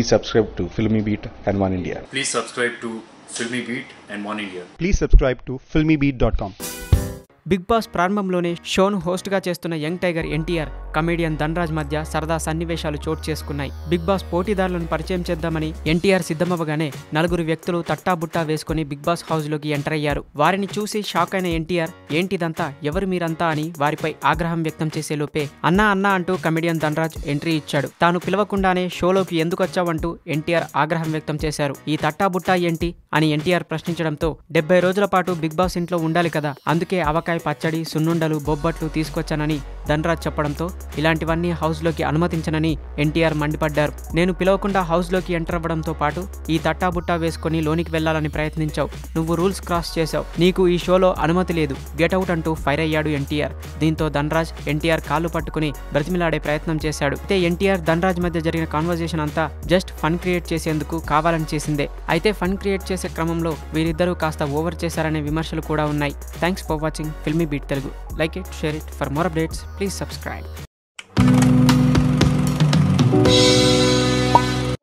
Please subscribe to Filmy Beat and One India. Please subscribe to Filmy Beat and One India. Please subscribe to filmybeat.com. Bigg Boss ప్రారంభంలోనే షోను హోస్ట్గా చేస్తున్న Young Tiger NTR comedian Dhanraj మధ్య సరదా సన్నివేశాలు చోటు చేసుకున్నాయి. బిగ్ బాస్ పోటీదారులను పరిచయం చేద్దామని ఎన్టీఆర్ సిద్ధమవ్వగానే నలుగురు వ్యక్తులు తట్టాబుట్టా వేసుకుని బిగ్ బాస్ హౌస్లోకి ఎంటర్ అయ్యారు. వారిని చూసి షాక్ అయిన ఎన్టీఆర్ ఏంటిదంతా? ఎవరు మీరంతా? అని వారిపై ఆగ్రహం వ్యక్తం చేసే లోపే అన్నా అన్నా అంటూ కమెడియన్ ధనరాజ్ ఎంట్రీ ఇచ్చాడు. తాను పిలవకుండానే షోలోకి ఎందుకు వచ్చావంటూ ఎన్టీఆర్ ఆగ్రహం వ్యక్తం చేశారు. ఈ తట్టాబుట్టా ఏంటి? అని ఎన్టీఆర్ ప్రశ్నించడంతో డెబ్బై రోజుల పాటు బిగ్ బాస్ ఇంట్లో ఉండాలి కదా అందుకే అవకాయ పచ్చడి సున్నుండలు బొబ్బట్లు తీసుకొచ్చానని ధనరాజ్ చెప్పడంతో ఇలాంటివన్నీ హౌస్లోకి అనుమతించనని ఎన్టీఆర్ మండిపడ్డారు. నేను పిలవకుండా హౌస్లోకి ఎంటర్ అవ్వడంతో పాటు ఈ తట్టాబుట్టా వేసుకొని లోనికి వెళ్ళాలని ప్రయత్నించావు. నువ్వు రూల్స్ క్రాస్ చేశావు. నీకు ఈ షోలో అనుమతి లేదు. గెట్అవుట్ అంటూ ఫైర్ అయ్యాడు ఎన్టీఆర్. దీంతో ధనరాజ్ ఎన్టీఆర్ కాళ్ళు పట్టుకుని బ్రతిమిలాడే ప్రయత్నం చేశాడు. అయితే ఎన్టీఆర్ ధనరాజ్ మధ్య జరిగిన కాన్వర్జేషన్ అంతా జస్ట్ ఫన్ క్రియేట్ చేసేందుకు కావాలని చేసిందే. అయితే ఫన్ క్రియేట్ చేసే క్రమంలో వీరిద్దరూ కాస్త ఓవర్ చేశారనే విమర్శలు కూడా ఉన్నాయి. Thanks for watching. Filmy Beat Telugu. Like it share it. For more updates please subscribe.